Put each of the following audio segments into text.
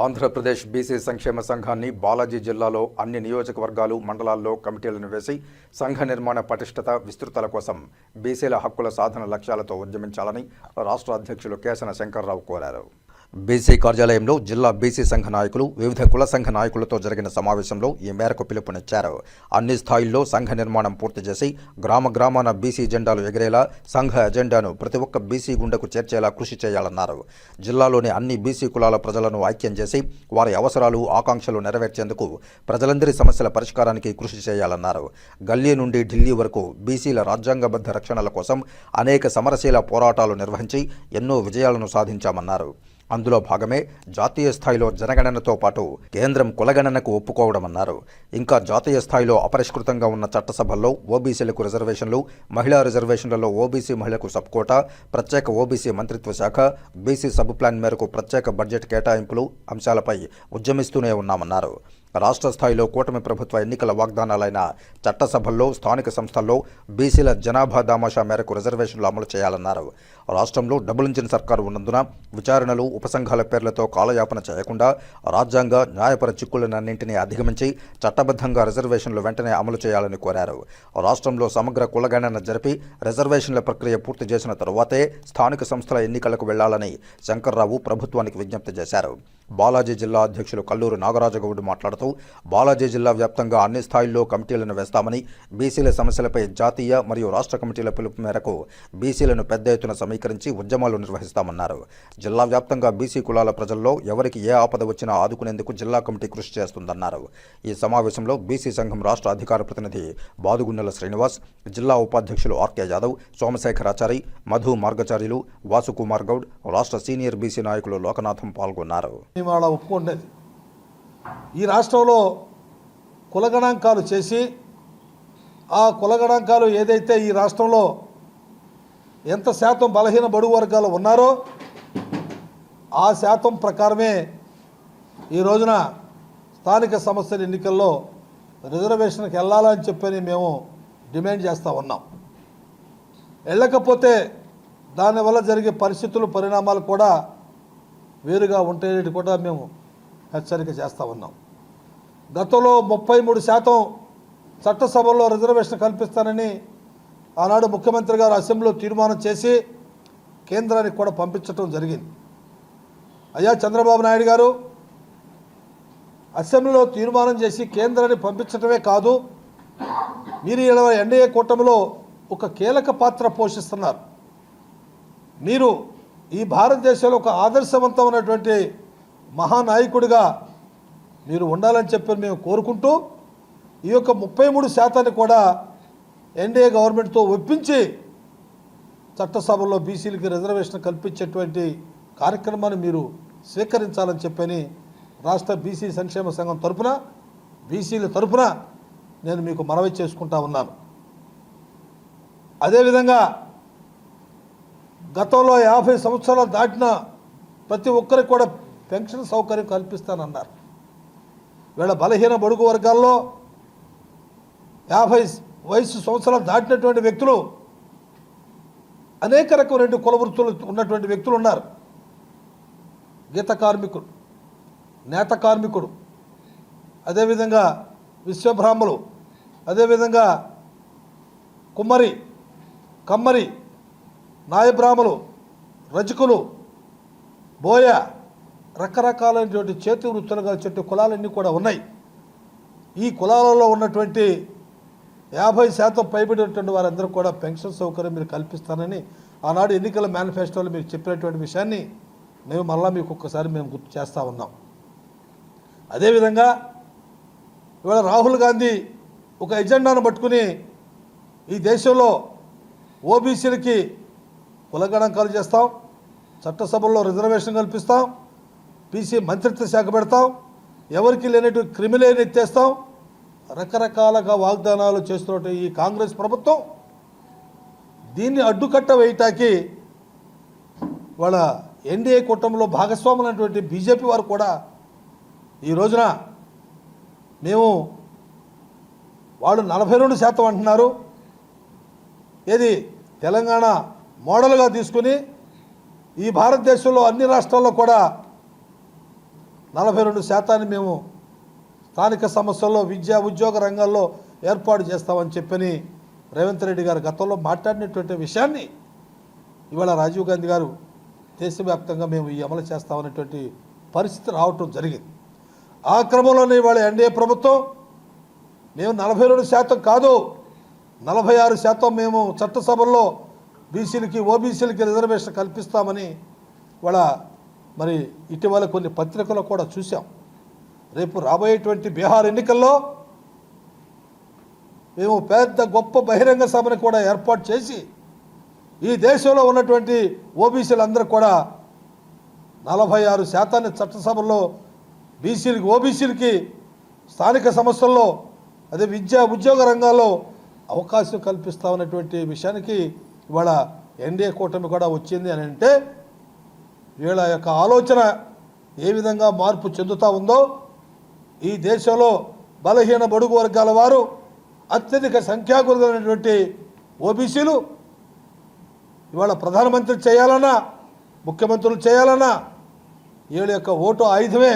Andhra Pradesh BC సంక్షేమ సంఘాన్ని బాలాజీ జిల్లాలో అన్ని నియోజకవర్గాలు మండలాల్లో కమిటీలను వేసి సంఘ నిర్మాణ పటిష్టత విస్తృతల కోసం బీసీల హక్కుల సాధన లక్ష్యాలతో ఉద్యమించాలని రాష్ట్ర అధ్యక్షులు కేసన శంకర్రావు కోరారు. బీసీ కార్యాలయంలో జిల్లా బీసీ సంఘ నాయకులు వివిధ కుల సంఘ నాయకులతో జరిగిన సమావేశంలో ఈ మేరకు పిలుపునిచ్చారు. అన్ని స్థాయిల్లో సంఘ నిర్మాణం పూర్తి చేసి గ్రామ గ్రామాన బీసీ జెండాలు ఎగిరేలా సంఘ ఎజెండాను ప్రతి ఒక్క బీసీ గుండెకు చేర్చేలా కృషి చేయాలన్నారు. జిల్లాలోని అన్ని బీసీ కులాల ప్రజలను ఐక్యం చేసి వారి అవసరాలు ఆకాంక్షలు నెరవేర్చేందుకు ప్రజలందరి సమస్యల పరిష్కారానికి కృషి చేయాలన్నారు. గల్లీ నుండి ఢిల్లీ వరకు బీసీల రాజ్యాంగబద్ధ రక్షణల కోసం అనేక సమరశీల పోరాటాలు నిర్వహించి ఎన్నో విజయాలను సాధించామన్నారు. అందులో భాగమే జాతీయ స్థాయిలో జనగణనతో పాటు కేంద్రం కులగణనకు ఒప్పుకోవడమన్నారు. ఇంకా జాతీయ స్థాయిలో అపరిష్కృతంగా ఉన్న చట్టసభల్లో ఓబీసీలకు రిజర్వేషన్లు మహిళా రిజర్వేషన్లలో ఓబీసీ మహిళకు సబ్ కోటా ప్రత్యేక ఓబీసీ మంత్రిత్వ శాఖ బీసీ సబ్ ప్లాన్ మేరకు ప్రత్యేక బడ్జెట్ కేటాయింపులు అంశాలపై ఉద్యమిస్తూనే ఉన్నామన్నారు. రాష్ట్ర స్థాయిలో కూటమి ప్రభుత్వ ఎన్నికల వాగ్దానాలైన చట్టసభల్లో స్థానిక సంస్థల్లో బీసీల జనాభా దామాషా మేరకు రిజర్వేషన్లు అమలు చేయాలన్నారు. రాష్ట్రంలో డబుల్ ఇంజిన్ సర్కారు ఉన్నందున విచారణలు ఉపసంఘాల పేర్లతో కాలయాపన చేయకుండా రాజ్యాంగ న్యాయపర చిక్కులనన్నింటినీ అధిగమించి చట్టబద్ధంగా రిజర్వేషన్లు వెంటనే అమలు చేయాలని కోరారు. రాష్ట్రంలో సమగ్ర కులగణన జరిపి రిజర్వేషన్ల ప్రక్రియ పూర్తి చేసిన తరువాతే స్థానిక సంస్థల ఎన్నికలకు వెళ్ళాలని శంకర్రావు ప్రభుత్వానికి విజ్ఞప్తి చేశారు. బాలాజీ జిల్లా అధ్యక్షులు కల్లూరు నాగరాజగౌడ్ మాట్లాడుతూ బాలాజీ జిల్లా వ్యాప్తంగా అన్ని స్థాయిల్లో కమిటీలను వేస్తామని బీసీల సమస్యలపై జాతీయ మరియు రాష్ట్ర కమిటీల పిలుపు మేరకు బీసీలను పెద్ద ఎత్తున సమీకరించి ఉద్యమాలు నిర్వహిస్తామన్నారు. జిల్లా వ్యాప్తంగా బీసీ కులాల ప్రజల్లో ఎవరికి ఏ ఆపద వచ్చినా ఆదుకునేందుకు జిల్లా కమిటీ కృషి చేస్తుందన్నారు. ఈ సమావేశంలో బీసీ సంఘం రాష్ట్ర అధికార ప్రతినిధి బాదుగుండల శ్రీనివాస్ జిల్లా ఉపాధ్యక్షులు ఆర్కే యాదవ్ సోమశేఖరాచారి మధు మార్గచార్యులు వాసుకుమార్ గౌడ్ రాష్ట్ర సీనియర్ బీసీ నాయకులు లోకనాథం పాల్గొన్నారు. మేము అలా ఒప్పుకుండేది. ఈ రాష్ట్రంలో కులగణాంకాలు చేసి ఆ కులగణాంకాలు ఏదైతే ఈ రాష్ట్రంలో ఎంత శాతం బలహీన బడుగు వర్గాలు ఉన్నారో ఆ శాతం ప్రకారమే ఈ రోజున స్థానిక సంస్థల ఎన్నికల్లో రిజర్వేషన్కి వెళ్ళాలని చెప్పని మేము డిమాండ్ చేస్తూ ఉన్నాం. వెళ్ళకపోతే దానివల్ల జరిగే పరిస్థితులు పరిణామాలు కూడా వేరుగా ఉంటాయని కూడా మేము హెచ్చరిక చేస్తూ ఉన్నాం. గతంలో ముప్పై మూడు శాతం చట్టసభల్లో రిజర్వేషన్ కల్పిస్తానని ఆనాడు ముఖ్యమంత్రి గారు అసెంబ్లీలో తీర్మానం చేసి కేంద్రానికి కూడా పంపించడం జరిగింది. అయ్యా చంద్రబాబు నాయుడు గారు అసెంబ్లీలో తీర్మానం చేసి కేంద్రాన్ని పంపించడమే కాదు మీరు ఇలా ఎన్డీఏ కూటమిలో ఒక కీలక పాత్ర పోషిస్తున్నారు. మీరు ఈ భారతదేశంలో ఒక ఆదర్శవంతమైనటువంటి మహానాయకుడిగా మీరు ఉండాలని చెప్పి మేము కోరుకుంటూ ఈ యొక్క ముప్పై మూడు శాతాన్ని కూడా ఎన్డీఏ గవర్నమెంట్తో ఒప్పించి చట్టసభలో బీసీలకి రిజర్వేషన్ కల్పించేటువంటి కార్యక్రమాన్ని మీరు స్వీకరించాలని చెప్పని రాష్ట్ర బీసీ సంక్షేమ సంఘం తరపున బీసీల తరఫున నేను మీకు మనవి చేసుకుంటా ఉన్నాను. అదేవిధంగా గతంలో యాభై సంవత్సరాలు దాటిన ప్రతి ఒక్కరికి కూడా పెన్షన్ సౌకర్యం కల్పిస్తానన్నారు. వీళ్ళ బలహీన బడుగు వర్గాల్లో యాభై వయసు సంవత్సరాలు దాటినటువంటి వ్యక్తులు అనేక రకమైన కుల వృత్తులు ఉన్నటువంటి వ్యక్తులు ఉన్నారు. గీత కార్మికుడు నేత కార్మికుడు అదేవిధంగా విశ్వబ్రాహ్మలు అదేవిధంగా కుమ్మరి కమ్మరి నాయబ్రాహ్మలు రజకులు బోయ రకరకాలైనటువంటి చేతి వృత్తులుగా చెట్టు కులాలన్నీ కూడా ఉన్నాయి. ఈ కులాలలో ఉన్నటువంటి యాభై శాతం పైబడినటువంటి వారందరూ కూడా పెన్షన్ సౌకర్యం మీరు కల్పిస్తానని ఆనాడు ఎన్నికల మేనిఫెస్టోలో మీరు చెప్పినటువంటి విషయాన్ని మేము మళ్ళీ మీకు ఒక్కసారి మేము గుర్తు చేస్తూ ఉన్నాం. అదేవిధంగా ఇవాళ రాహుల్ గాంధీ ఒక ఎజెండాను పట్టుకుని ఈ దేశంలో ఓబీసీలకి కులగణాంకాలు చేస్తాం చట్టసభల్లో రిజర్వేషన్ కల్పిస్తాం బీసీ మంత్రిత్వ శాఖ పెడతాం ఎవరికి లేనటువంటి క్రిమిలేని ఎత్తేస్తాం రకరకాలుగా వాగ్దానాలు చేస్తున్న ఈ కాంగ్రెస్ ప్రభుత్వం దీన్ని అడ్డుకట్ట వేయటానికి వాళ్ళ ఎన్డీఏ కూటమిలో భాగస్వాములైనటువంటి బీజేపీ వారు కూడా ఈ రోజున మేము వాళ్ళు నలభై రెండు శాతం అంటున్నారు. ఏది తెలంగాణ మోడల్గా తీసుకుని ఈ భారతదేశంలో అన్ని రాష్ట్రాల్లో కూడా నలభై రెండు శాతాన్ని మేము స్థానిక సమస్యల్లో విద్యా ఉద్యోగ రంగాల్లో ఏర్పాటు చేస్తామని చెప్పని రేవంత్ రెడ్డి గారు గతంలో మాట్లాడినటువంటి విషయాన్ని ఇవాళ రాజీవ్ గాంధీ గారు దేశవ్యాప్తంగా మేము ఈ అమలు చేస్తామనేటువంటి పరిస్థితి రావటం జరిగింది. ఆ క్రమంలోనే ఇవాళ ఎన్డీఏ ప్రభుత్వం మేము నలభై రెండు శాతం కాదు నలభై ఆరు శాతం మేము చట్టసభల్లో బీసీలకి ఓబీసీలకి రిజర్వేషన్ కల్పిస్తామని వాళ్ళ మరి ఇటీవల కొన్ని పత్రికలు కూడా చూసాం రేపు రాబోయేటువంటి బీహార్ ఎన్నికల్లో మేము పెద్ద గొప్ప బహిరంగ సభను కూడా ఏర్పాటు చేసి ఈ దేశంలో ఉన్నటువంటి ఓబీసీలందరూ కూడా నలభై ఆరు శాతాన్ని చట్టసభల్లో బీసీలకి ఓబీసీలకి స్థానిక సమస్యల్లో అదే విద్యా ఉద్యోగ రంగాల్లో అవకాశం కల్పిస్తామన్నటువంటి విషయానికి ఇవాళ ఎన్డీఏ కూటమి కూడా వచ్చింది అని అంటే వీళ్ళ యొక్క ఆలోచన ఏ విధంగా మార్పు చెందుతూ ఉందో ఈ దేశంలో బలహీన బడుగు వర్గాల వారు అత్యధిక సంఖ్యాకులైనటువంటి ఓబీసీలు ఇవాళ ప్రధానమంత్రి చేయాలన్నా ముఖ్యమంత్రులు చేయాలన్నా వీళ్ళ యొక్క ఓటు ఆయుధమే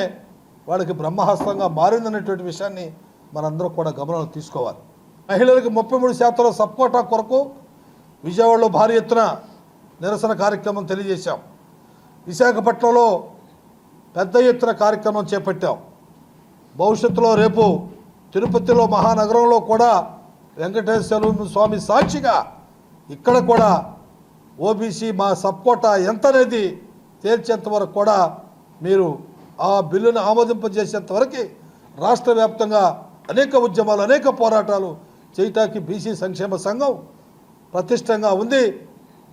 వాళ్ళకి బ్రహ్మహస్తంగా మారిందనేటువంటి విషయాన్ని మనందరం కూడా గమనంలో తీసుకోవాలి. మహిళలకు ముప్పై మూడు శాతంలో సపోటా కొరకు విజయవాడలో భారీ ఎత్తున నిరసన కార్యక్రమం తెలియజేశాం. విశాఖపట్నంలో పెద్ద ఎత్తున కార్యక్రమం చేపట్టాం. భవిష్యత్తులో రేపు తిరుపతిలో మహానగరంలో కూడా వెంకటేశ్వర స్వామి సాక్షిగా ఇక్కడ కూడా ఓబీసీ మా సపోటా ఎంత అనేది తేల్చేంత వరకు కూడా మీరు ఆ బిల్లును ఆమోదింపజేసేంత వరకు రాష్ట్ర వ్యాప్తంగా అనేక ఉద్యమాలు అనేక పోరాటాలు చేయటానికి బీసీ సంక్షేమ సంఘం ప్రతిష్టంగా ఉంది.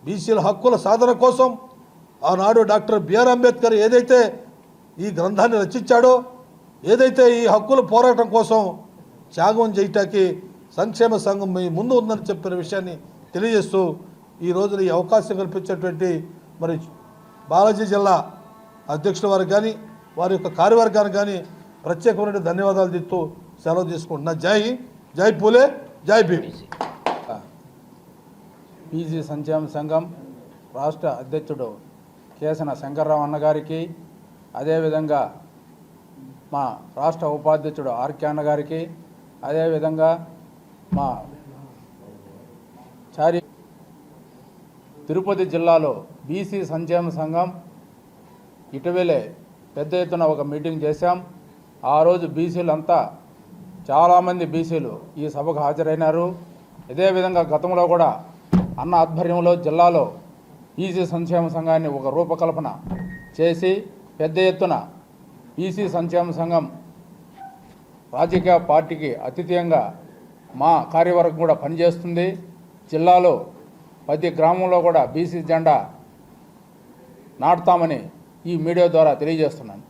బీసీల హక్కుల సాధన కోసం ఆనాడు డాక్టర్ బిఆర్ అంబేద్కర్ ఏదైతే ఈ గ్రంథాన్ని రచించాడో ఏదైతే ఈ హక్కుల పోరాటం కోసం త్యాగం చేయటానికి సంక్షేమ సంఘం మీ ముందు ఉందని చెప్పిన విషయాన్ని తెలియజేస్తూ ఈ రోజున ఈ అవకాశం కల్పించేటువంటి మరి బాలాజీ జిల్లా అధ్యక్షుల వారికి కానీ వారి యొక్క కార్యవర్గానికి కానీ ప్రత్యేకమైన ధన్యవాదాలు తీస్తూ సెలవు తీసుకుంటున్నా. జై జై పూలే జై భీమ్. పీజీ సంక్షేమ సంఘం రాష్ట్ర అధ్యక్షుడు కేసన శంకర్రావు అన్నగారికి అదేవిధంగా మా రాష్ట్ర ఉపాధ్యక్షుడు ఆర్కే అన్న గారికి అదేవిధంగా మా చారి తిరుపతి జిల్లాలో బీసీ సంక్షేమ సంఘం ఇటీవలే పెద్ద ఎత్తున ఒక మీటింగ్ చేశాం. ఆ రోజు బీసీలంతా చాలామంది బీసీలు ఈ సభకు హాజరైనారు. ఇదే విధంగా గతంలో కూడా అన్న ఆధ్వర్యంలో జిల్లాలో ఈసీ సంక్షేమ సంఘాన్ని ఒక రూపకల్పన చేసి పెద్ద ఎత్తున ఈసీ సంక్షేమ సంఘం రాజకీయ పార్టీకి అతిథీయంగా మా కార్యవర్గం కూడా పనిచేస్తుంది. జిల్లాలో ప్రతి గ్రామంలో కూడా బీసీ జెండా నాటుతామని ఈ మీడియా ద్వారా తెలియజేస్తున్నాను.